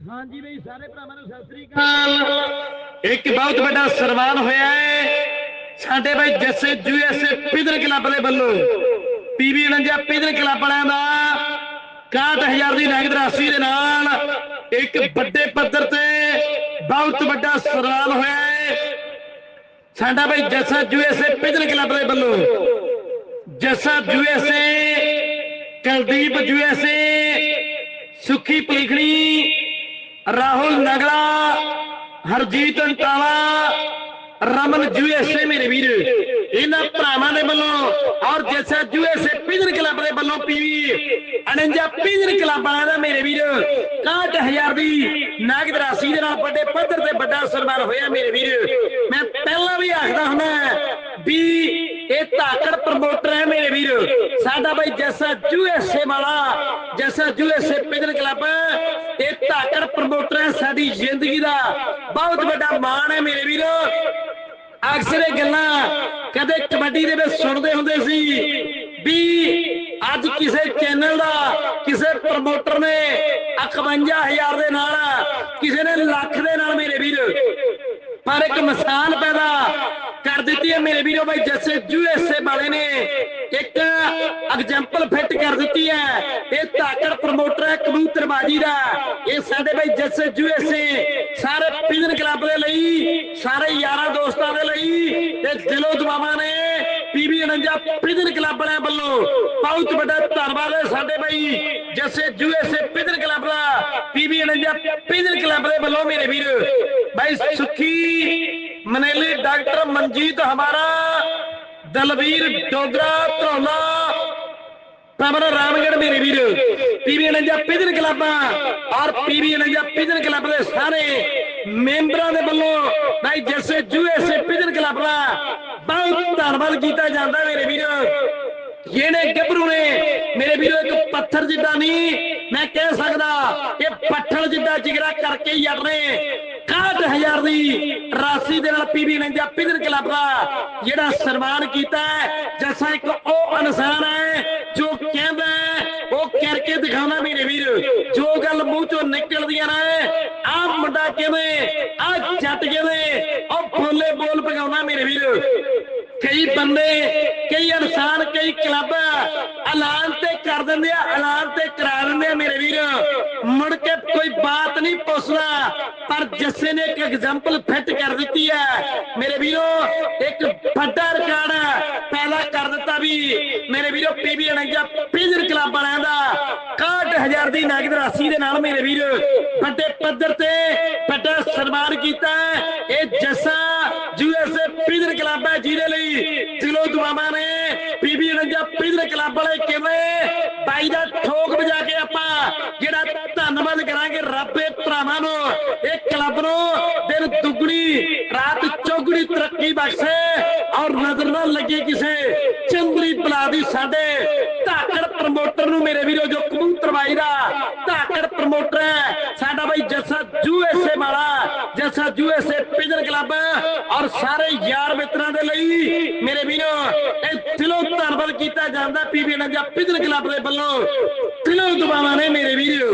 ਹਾਂਜੀ ਬਈ, ਸਾਰੇ ਭਰਾਵਾਂ ਨੂੰ ਸਤਿ ਸ੍ਰੀ ਅਕਾਲ। ਇੱਕ ਬਹੁਤ ਵੱਡਾ ਸਨਮਾਨ ਹੋਇਆ ਹੈ। ਸਾਡੇ ਬਈ ਜੱਸੇ ਯੂਐਸਏ ਪਿਦਰ ਕਲੱਬ ਦੇ ਵੱਲੋਂ। ਪੀਵੀ 49 ਪਿਦਰ ਕਲੱਬ ਵਾਲਿਆਂ ਦਾ 61000 ਦੀ ਨਗਦ ਰਾਸ਼ੀ ਦੇ ਨਾਲ ਇੱਕ ਵੱਡੇ ਪੱਧਰ ਤੇ ਬਹੁਤ ਵੱਡਾ ਸਨਮਾਨ ਹੋਇਆ ਹੈ। ਸਾਡਾ ਬਈ ਜੱਸਾ ਯੂਐਸਏ ਪਿਦਰ ਕਲੱਬ ਦੇ ਵੱਲੋਂ। ਜੱਸਾ ਯੂਐਸਏ ਕੁਲਦੀਪ ਯੂਐਸਏ ਸੁਖੀ ਪਲੀਖਣੀ ਰਾਹੁਲ ਨਗਲਾ, ਹਰਜੀਤ ਅੰਟਾਲਾ ਰਮਨ ਯੂਐਸਏ ਮੇਰੇ ਵੀਰ। ਇਹਨਾਂ ਭਰਾਵਾਂ ਦੇ ਵੱਲੋਂ ਔਰ ਜੈਸਾ ਯੂਐਸਏ ਪਿਜਨ ਕਲੱਬ ਦੇ ਵੱਲੋਂ ਪੀਵੀ 49 ਪਿਜਨ ਕਲੱਬ ਵਾਲਿਆਂ ਦਾ ਮੇਰੇ ਵੀਰ। 61000 ਦੀ ਨਗਦ ਰਾਸ਼ੀ ਦੇ ਨਾਲ ਵੱਡੇ ਪੱਧਰ ਤੇ ਵੱਡਾ ਸਨਮਾਨ ਹੋਇਆ ਮੇਰੇ ਵੀਰ। ਮੈਂ ਪਹਿਲਾਂ ਵੀ ਆਖਦਾ ਹੁੰਦਾ ਵੀ ਇਹ ਧਾਕੜ ਪ੍ਰਮੋਟਰ ਹੈ ਮੇਰੇ ਵੀਰ। ਸਾਡਾ ਬਾਈ ਜੈਸਾ ਯੂਐਸਏ ਵਾਲਾ, ਜੈਸਾ ਯੂਐਸਏ ਪਿਜਨ ਕਲੱਬ, ਇਹ ਧਾਕੜ ਪ੍ਰਮੋਟਰ ਹੈ ਸਾਡੀ ਜ਼ਿੰਦਗੀ ਦਾ। ਬਹੁਤ ਵੱਡਾ ਮਾਣ ਹੈ ਮੇਰੇ ਵੀਰੋ। ਅਕਸਰ ਇਹ ਗੱਲਾਂ ਕਦੇ ਕਬੱਡੀ ਦੇ ਵਿੱਚ ਸੁਣਦੇ ਹੁੰਦੇ ਸੀ ਵੀ ਅੱਜ ਕਿਸੇ ਚੈਨਲ ਦਾ ਕਿਸੇ ਪ੍ਰਮੋਟਰ ਨੇ 51000 ਦੇ ਨਾਲ ਕਿਸੇ ਨੇ ਲੱਖ ਦੇ ਨਾਲ ਮੇਰੇ ਵੀਰ। ਪਰ ਇੱਕ ਮਿਸਾਲ ਪੈਦਾ ਕਰ ਦਿੱਤੀ ਹੈ ਮੇਰੇ ਵੀਰੋ ਬਾਈ ਜੱਸੇ ਯੂਐਸਏ ਵਾਲੇ ਨੇ ਇੱਕ ਐਗਜ਼ਾਮਪਲ ਫਿੱਟ ਕਰ ਦਿੱਤੀ ਹੈ ਇਹ ਤਾਕੜ ਪ੍ਰਮੋਟਰ ਹੈ ਕਬੂਤਰਬਾਜੀ ਦਾ ਇਹ ਸਾਡੇ ਬਾਈ ਜੱਸੇ ਯੂਐਸਏ ਸਾਰੇ ਪਿਜਨ ਕਲੱਬ ਦੇ ਲਈ ਸਾਰੇ ਯਾਰਾਂ ਦੋਸਤਾਂ ਦੇ ਲਈ ਤੇ ਦਿਲੋਂ ਦੁਆਵਾਂ ਨੇ ਪੀਬੀ 49 ਪਿਜਨ ਕਲੱਬ ਵਾਲਿਆਂ ਵੱਲੋਂ ਬਹੁਤ ਵੱਡਾ ਧੰਨਵਾਦ ਹੈ ਸਾਡੇ ਬਾਈ ਜੱਸੇ ਯੂਐਸਏ ਪਿਜਨ ਕਲੱਬ ਦਾ ਪੀਬੀ 49 ਪਿਜਨ ਕਲੱਬ ਦੇ ਵੱਲੋਂ ਮੇਰੇ ਵੀਰ ਬਾਈ ਸੁਖੀ ਮਨੇਲੀ ਡਾਕਟਰ ਮਨਜੀਤ ਹਮਾਰਾ, ਦਲਵੀਰ ਡੋਗਰਾ ਧਰੌਲਾ, ਪਵਨ ਰਾਮਗੜ ਮੇਰੇ ਵੀਰ। ਪੀਵੀ 49 ਪਿਜਨ ਕਲੱਬਾਂ ਔਰ ਪੀਵੀ 49 ਪਿਜਨ ਕਲੱਬ ਦੇ ਸਾਰੇ ਮੈਂਬਰਾਂ ਦੇ ਵੱਲੋਂ ਭਾਈ ਜੈਸੇ ਯੂਐਸਏ ਪਿਜਨ ਕਲੱਬ ਦਾ ਬਹੁਤ ਧੰਨਵਾਦ ਕੀਤਾ ਜਾਂਦਾ ਮੇਰੇ ਵੀਰ। ਜਿਹੜੇ ਗੱਭਰੂ ਨੇ, ਮੇਰੇ ਵੀਰੋ, ਇੱਕ ਪੱਥਰ ਜਿੱਦਾਂ ਨਹੀਂ ਮੈਂ ਕਹਿ ਸਕਦਾ ਇਹ ਪੱਥਰ ਜਿੱਡਾ ਜਿਗਰਾ ਕਰਕੇ ਹੀ ਅੜ 61000 ਦੀ ਰਾਸ਼ੀ ਦੇ ਨਾਲ ਪੀਵੀ 49 ਪਿਜਨ ਕਲੱਬ ਦਾ, ਜਿਹੜਾ ਸਨਮਾਨ ਕੀਤਾ ਜੈਸਾ ਇੱਕ ਉਹ ਇਨਸਾਨ ਹੈ ਜੋ ਕਹਿੰਦਾ ਉਹ ਕਰਕੇ ਦਿਖਾਉਣਾ ਮੇਰੇ ਵੀਰ, ਜੋ ਗੱਲ ਮੂੰਹ ਚੋਂ ਨਿਕਲਦੀਆਂ ਨੇ, ਆਹ ਮੁੰਡਾ ਕਿਵੇਂ ਆਹ ਜੱਟ ਕਿਵੇਂ ਉਹ ਫੋਲੇ ਬੋਲ ਪਗਾਉਂਦਾ ਮੇਰੇ ਵੀਰ। ਕਈ ਬੰਦੇ ਕਈ ਇਨਸਾਨ, ਕਈ ਕਲੱਬ ਐਲਾਨ ਤੇ ਕਰ ਦਿੰਦੇ ਆ, ਐਲਾਨ ਤੇ ਕਰਾ ਦਿੰਦੇ ਆ ਮੇਰੇ ਵੀਰ। ਮੁੜ ਕੇ ਕੋਈ ਬਾਤ ਨਹੀਂ ਪੁੱਛਦਾ, ਪਰ ਜੱਸੇ ਨੇ ਇੱਕ ਐਗਜ਼ਾਮਪਲ ਫਿੱਟ ਕਰ ਦਿੱਤੀ ਹੈ। ਮੇਰੇ ਵੀਰੋ, ਇੱਕ ਵੱਡਾ ਰਿਕਾਰਡ ਪੈਦਾ ਕਰ ਦਿੱਤਾ ਵੀ। ਮੇਰੇ ਵੀਰੋ ਪੀਬੀ 49 ਪਿਜਰ ਕਲੱਬ ਵਾਲਿਆਂ ਦਾ 61000 ਦੀ ਨਗਦ ਰਾਸ਼ੀ ਦੇ ਨਾਲ ਮੇਰੇ ਵੀਰ ਵੱਡੇ ਪੱਧਰ ਤੇ ਵੱਡਾ ਸਨਮਾਨ ਕੀਤਾ ਇਹ ਜੱਸਾ ਯੂਐਸਏ ਪਿਜਰ ਕਲੱਬ ਹੈ ਜਿਹਦੇ ਲਈ ਦਿਲੋਂ ਦੁਆਵਾਂ ਨੇ ਪੀਬੀ 49 ਪਿਜਰ ਕਿਵੇਂ? ਬਾਈ ਦਾ ਠੋਕ ਵਜਾ ਕੇ ਆਪਾਂ ਜਿਹੜਾ ਧੰਨਵਾਦ ਕਰਾਂਗੇ ਰੱਬੇ ਭਰਾਵਾਂ ਨੂੰ, ਇਹ ਕਲੱਬ ਨੂੰ, ਦਿਨ ਦੁੱਗਣੀ, ਰਾਤ ਚੌਗੁਣੀ ਤਰੱਕੀ ਬਖਸ਼ੇ ਔਰ ਨਜ਼ਰ ਨਾ ਲੱਗੇ ਕਿਸੇ ਚੰਦਰੀ ਬਲਾ ਦੀ ਸਾਡੇ ਧਾਕੜ ਪ੍ਰਮੋਟਰ ਨੂੰ ਮੇਰੇ ਵੀਰੋ, ਜੋ ਕਬੂਤਰਬਾਈ ਦਾ ਧਾਕੜ ਪ੍ਰਮੋਟਰ ਹੈ, ਸਾਡਾ ਬਾਈ ਜੱਸਾ ਯੂਐਸਏ ਵਾਲਾ, ਜੱਸਾ ਯੂਐਸਏ ਪਿਜਨ ਕਲੱਬ ਔਰ ਸਾਰੇ ਯਾਰ ਮਿੱਤਰਾਂ ਦੇ ਲਈ ਮੇਰੇ ਵੀਰੋ ਦਿਲੋਂ ਧੰਨਵਾਦ ਕੀਤਾ ਜਾਂਦਾ ਪੀਬੀ 49 ਪਿਜਨ ਕਲੱਬ ਦੇ ਵੱਲੋਂ। ਦਿਲੋਂ ਦੁਆਵਾਂ ਨੇ ਮੇਰੇ ਵੀਰੋ।